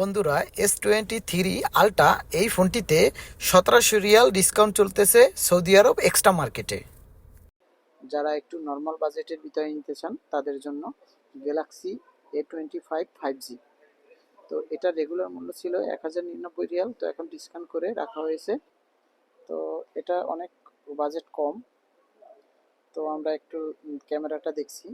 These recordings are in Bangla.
বন্ধুরা এস টোয়েন্টি থ্রি আলটা এই ফোনটিতে সতেরোশো রিয়াল ডিসকাউন্ট চলতেছে সৌদি আরব এক্সট্রা মার্কেটে যারা একটু নর্মাল বাজেটের ভিতরে নিতে চান, তাদের জন্য Galaxy A twenty five five G তো এটা রেগুলার মূল্য ছিল এক হাজার নিরানব্বই রিয়াল, তো এখন ডিসকাউন্ট করে রাখা হয়েছে। তো এটা অনেক বাজেট কম। তো আমরা একটু ক্যামেরাটা দেখছি।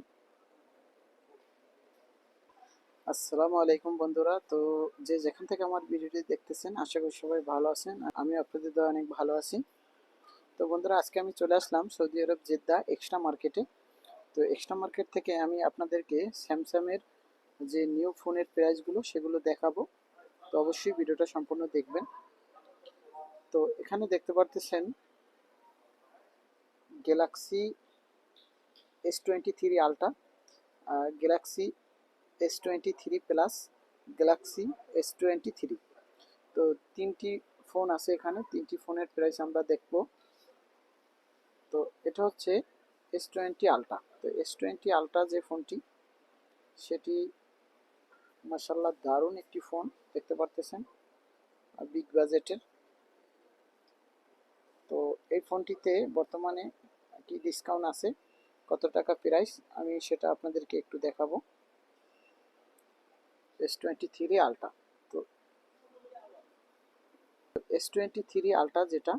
আসসালামু আলাইকুম বন্ধুরা। তো যে যেখান থেকে আমার ভিডিওটি দেখতেছেন, আশা করি সবাই ভালো আছেন। আমি আপনাদের দ্বারা অনেক ভালো আছি। তো বন্ধুরা, আজকে আমি চলে আসলাম সৌদি আরব জেদ্দা এক্সট্রা মার্কেটে। তো এক্সট্রা মার্কেট থেকে আমি আপনাদেরকে স্যামসাংয়ের যে নিউ ফোনের প্রাইসগুলো, সেগুলো দেখাবো। তো অবশ্যই ভিডিওটা সম্পূর্ণ দেখবেন। তো এখানে দেখতে পারতেছেন Galaxy S twenty three ultra Galaxy S twenty three plus Galaxy S twenty three তো তিনটি ফোন আছে এখানে, তিনটি ফোনের প্রাইস আমরা দেখব। তো এটা হচ্ছে এস টোয়েন্টি আলট্রা তো এস টোয়েন্টি আলট্রা যে ফোনটি সেটি মাসাল্লাহ দারুণ একটি ফোন দেখতে পারতেছেন? বিগ বাজেটের তো এই ফোনটিতে বর্তমানে কি ডিসকাউন্ট আছে, কত টাকা প্রাইস আমি সেটা আপনাদেরকে একটু দেখাবো। এস টোয়েন্টি থ্রি আলট্রা তো এস টোয়েন্টি থ্রি আলট্রা যেটা,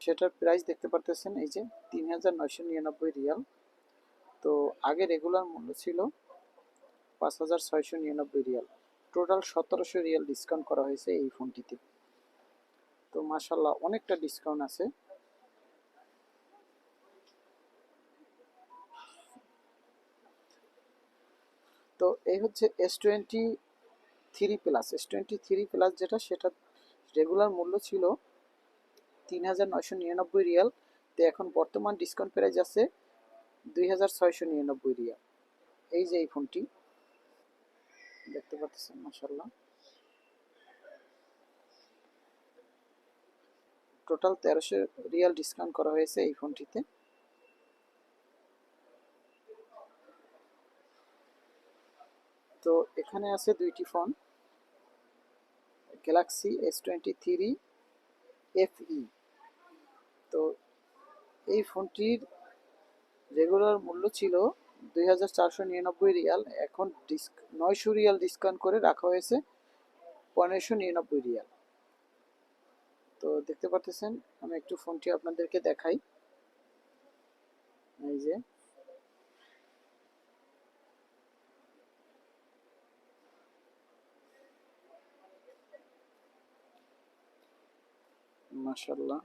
সেটার প্রাইস দেখতে পারতেছেন, এই যে তিন হাজার নয়শো নিরানব্বই রিয়াল। তো আগে রেগুলার মূল্য ছিল পাঁচ হাজার ছয়শো নিরানব্বই রিয়াল। টোটাল সতেরোশো রিয়াল ডিসকাউন্ট করা হয়েছে এই ফোনটিতে তো মাসাল্লাহ অনেকটা ডিসকাউন্ট আছে। তো এই হচ্ছে S twenty three plus S twenty three plus যেটা, সেটা রেগুলার মূল্য ছিল তিন হাজার নয়শো নিরানব্বই রিয়াল। তো এখন বর্তমান ডিসকাউন্ট প্রাইস আছে দুই হাজার ছয়শো নিরানব্বই রিয়াল। এই যে এই ফোনটি দেখতে পাচ্ছেন মাসাল্লাহ টোটাল তেরোশো রিয়াল ডিসকাউন্ট করা হয়েছে এই ফোনটিতে তো এখানে আছে দুইটি phone Galaxy S twenty three F E তো এই ফোনটির রেগুলার মূল্য ছিল দুই হাজার চারশো নিরানব্বই রিয়াল। এখন ডিসক নয়শো রিয়াল ডিসকাউন্ট করে রাখা হয়েছে পনেরোশো নিরানব্বই রিয়াল। তো দেখতে পাচ্ছেন আমি একটু ফোনটি আপনাদেরকে দেখাই। এই যে। মাশাল্লাহ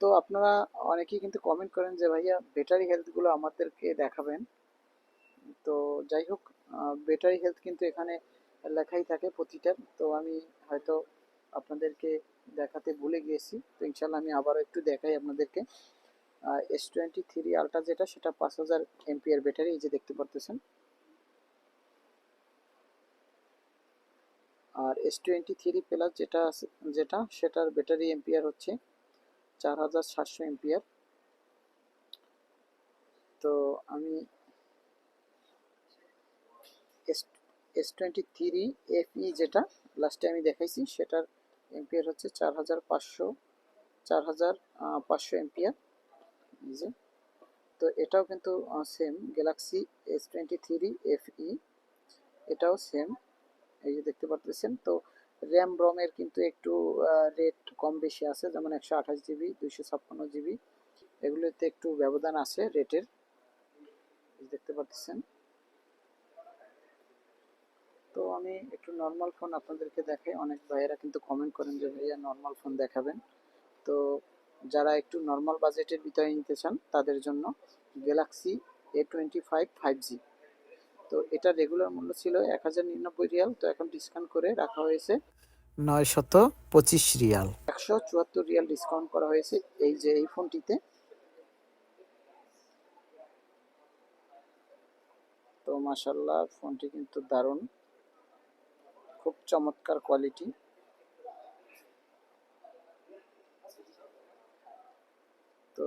তো আপনারা অনেকেই কিন্তু কমেন্ট করেন যে, ভাইয়া ব্যাটারি হেলথগুলো আমাদেরকে দেখাবেন। তো যাই হোক ব্যাটারি হেলথ কিন্তু এখানে লেখাই থাকে প্রতিটার তো আমি হয়তো আপনাদেরকে দেখাতে ভুলে গিয়েছি। তো ইনশাল্লাহ আমি আবারও একটু দেখাই আপনাদেরকে। এস টোয়েন্টি থ্রি আলট্রা যেটা, সেটা পাঁচ হাজার এমপিআর ব্যাটারি এই যে দেখতে পারতেছেন। আর এস টোয়েন্টি থ্রি প্লাস যেটা আছে- যেটা, সেটার ব্যাটারি এমপিআর হচ্ছে চার হাজার সাতশো এমপিআর তো আমি S S twenty three FE যেটা লাস্টে আমি দেখাইছি, সেটার এমপিআর হচ্ছে চার হাজার পাঁচশো, চার হাজার পাঁচশো এমপিআর এই যে তো এটাও কিন্তু same Galaxy S twenty three FE এটাও সেম এই যে দেখতে পারতেছেন, তো র্যাম রমের কিন্তু একটু রেট কম বেশি আছে, যেমন একশো আঠাশ জিবি, দুইশো ছাপ্পান্ন জিবি। এগুলোতে একটু ব্যবধান আছে রেটের দেখতে পাচ্ছেন তো আমি একটু নর্মাল ফোন আপনাদেরকে দেখাই। অনেক ভাইয়েরা কিন্তু কমেন্ট করেন যে, ভাইয়া নর্মাল ফোন দেখাবেন। তো যারা একটু নর্মাল বাজেটের ভিতরে নিতে চান তাদের জন্য Galaxy A twenty five five G তো এটা রেগুলার মূল্য ছিল এক হাজার নিরানব্বই রিয়াল তো এখন ডিসকাউন্ট করে রাখা হয়েছে নয় শত পঁচিশ রিয়াল। একশো চুয়াত্তর রিয়াল ডিসকাউন্ট করা হয়েছে এই যে এই ফোনটিতে তো মাসাল্লাহ ফোনটি কিন্তু দারুণ। খুব চমৎকার কোয়ালিটি তো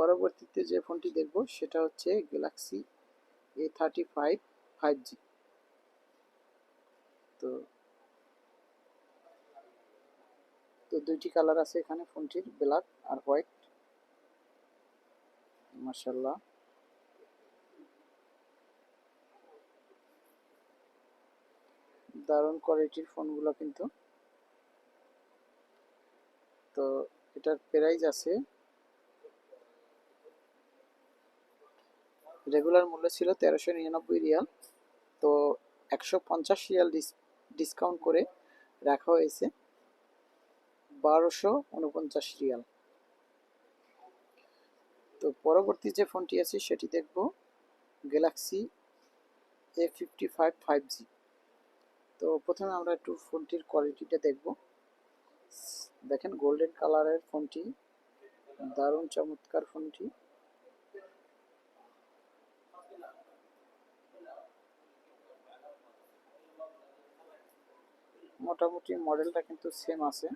পরবর্তীতে যে ফোনটি দেখব, সেটা হচ্ছে Galaxy A thirty five five G তো তো দুইটি কালার আছে এখানে ফোনটির ব্ল্যাক আর হোয়াইট মার্শাল্লাহ দারুণ কোয়ালিটির ফোনগুলো কিন্তু। তো, এটার প্রাইস আছে রেগুলার মূল্য ছিল তেরোশো নিরানব্বই রিয়াল। তো একশো পঞ্চাশ রিয়াল ডিসকাউন্ট করে রাখা হয়েছে। বারোশো উনপঞ্চাশ রিয়াল। তো পরবর্তী যে ফোনটি আছে, সেটি দেখব। Galaxy A fifty five five G তো প্রথমে আমরা একটু ফোনটির কোয়ালিটিটা দেখব। দেখেন গোল্ডেন কালারের ফোনটি, দারুণ চমৎকার ফোনটি। মোটামুটি মডেলটা কিন্তু সেম আছে।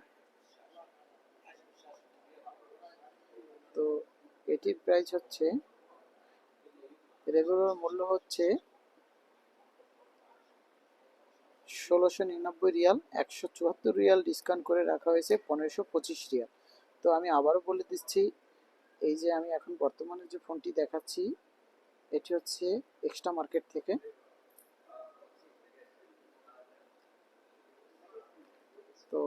তো এটির প্রাইস হচ্ছে রেগুলার মূল্য হচ্ছে ষোলোশো নিরানব্বই রিয়াল, একশো চুয়াত্তর রিয়াল ডিসকাউন্ট করে রাখা হয়েছে পনেরোশো পঁচিশ রিয়াল। তো আমি আবারও বলে দিচ্ছি, এই যে আমি এখন বর্তমানে যে ফোনটি দেখাচ্ছি, এটি হচ্ছে এক্সট্রা মার্কেট থেকে। তো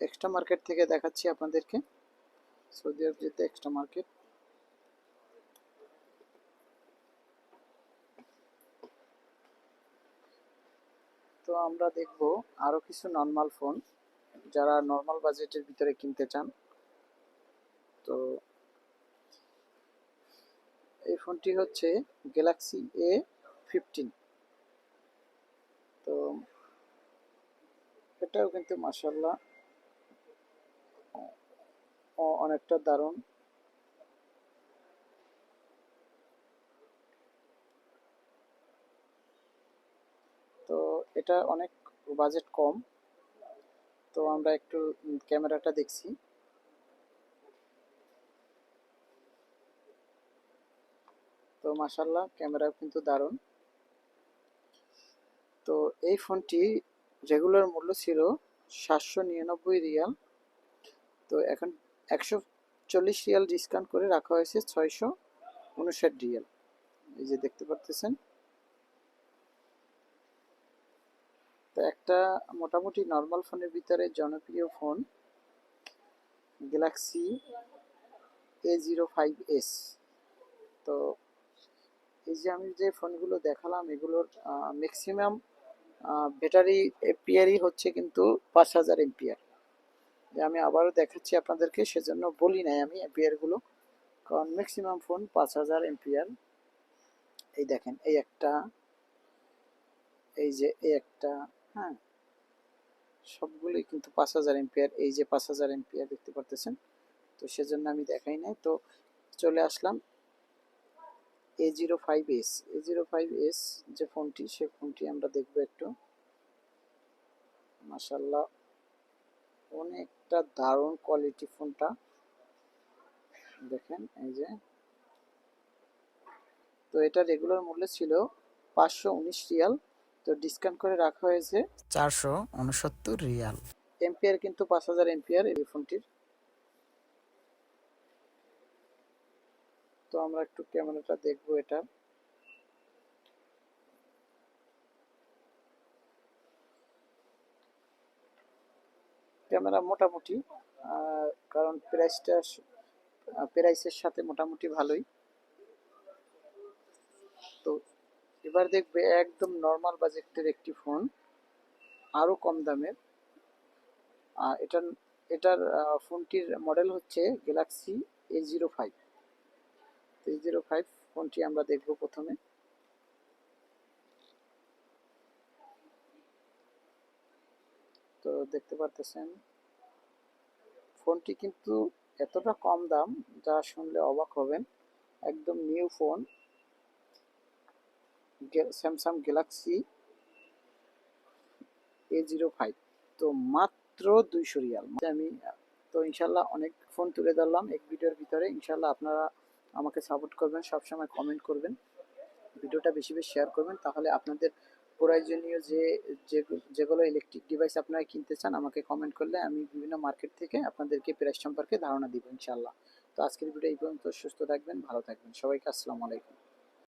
এক্সট্রা মার্কেট থেকে দেখাচ্ছি আপনাদেরকে। সৌদি আরব যেতে এক্সট্রা মার্কেট তো আমরা দেখব আরও কিছু নর্মাল ফোন যারা নর্মাল বাজেটের ভিতরে কিনতে চান। তো এই ফোনটি হচ্ছে গ্যালাক্সি এ ফিফটিন তো এটাও কিন্তু মাসাল্লাহ অনেকটা দারুণ। তো এটা অনেক বাজেট কম, তো আমরা একটু ক্যামেরাটা দেখছি। তো মাসাল্লাহ ক্যামেরা কিন্তু দারুণ। তো এই ফোনটি রেগুলার মূল্য ছিল সাতশো নিরানব্বই রিয়াল। তো এখন একশো চল্লিশ রিয়াল ডিসকাউন্ট করে রাখা হয়েছে ছয়শো উনষাট রিয়াল। এই যে দেখতে পারতেছেন। তো একটা মোটামুটি নর্মাল ফোনের ভিতরে জনপ্রিয় phone Galaxy A zero five S তো এই যে আমি যে ফোনগুলো দেখালাম, এগুলোর ম্যাক্সিমাম ব্যাটারি এমপিয়ারই হচ্ছে কিন্তু পাঁচ হাজার এমপিয়ার আমি আবারও দেখাচ্ছি আপনাদেরকে, সেজন্য বলি নাই আমি এমপিয়ারগুলো কারণ ম্যাক্সিমাম ফোন পাঁচ হাজার এমপিয়ার এই দেখেন, এই একটা, এই যে, এই একটা হ্যাঁ সবগুলোই কিন্তু পাঁচ হাজার এমপিয়ার এই যে পাঁচ হাজার এমপিয়ার দেখতে পারতেছেন। তো সেজন্য আমি দেখাই নাই। তো চলে আসলাম A zero five S A zero five S যে ফোনটি সে ফোনটি আমরা দেখব একটু। মাসাল্লাহ অনেকটা দারুণ কোয়ালিটি ফোনটা। দেখেন এই যে। তো এটা রেগুলার মূল্য ছিল পাঁচশো উনিশ রিয়াল। তো ডিসকাউন্ট করে রাখা হয়েছে চারশো উনসত্তর রিয়াল। এমপিআর কিন্তু পাঁচ হাজার এমপিআর এই ফোনটির। তো আমরা একটু ক্যামেরাটা দেখব এটা। ক্যামেরা মোটামুটি কারণ প্রাইসটা প্রাইসের সাথে মোটামুটি ভালোই। তো এবার দেখবে একদম নর্মাল বাজেটের একটি ফোন আরও কম দামের। এটার এটার ফোনটির মডেল হচ্ছে Galaxy A zero five five ফোনটি আমরা দেখব প্রথমে? তো দেখতে পারতেছেন। ফোনটি কিন্তু এতটা কম দাম, যা শুনলে অবাক হবেন। একদম new phone. Samsung Galaxy A zero five তো মাত্র দুইশো রিয়াল। আমি তো ইনশাল্লাহ অনেক ফোন তুলে ধরলাম এক ভিডিওর ভিতরে। ইনশাল্লাহ আপনারা আমাকে সাপোর্ট করবেন, সবসময় কমেন্ট করবেন। ভিডিওটা বেশি বেশি শেয়ার করবেন, তাহলে আপনাদের প্রয়োজনীয় যে যেগুলো ইলেকট্রিক ডিভাইস আপনারা কিনতে চান, আমাকে কমেন্ট করলে আমি বিভিন্ন মার্কেট থেকে আপনাদেরকে প্রাইস সম্পর্কে ধারণা দিব ইনশাল্লাহ তো আজকের ভিডিও এই পর্যন্ত, সুস্থ থাকবেন, ভালো থাকবেন। সবাইকে আসসালামু আলাইকুম।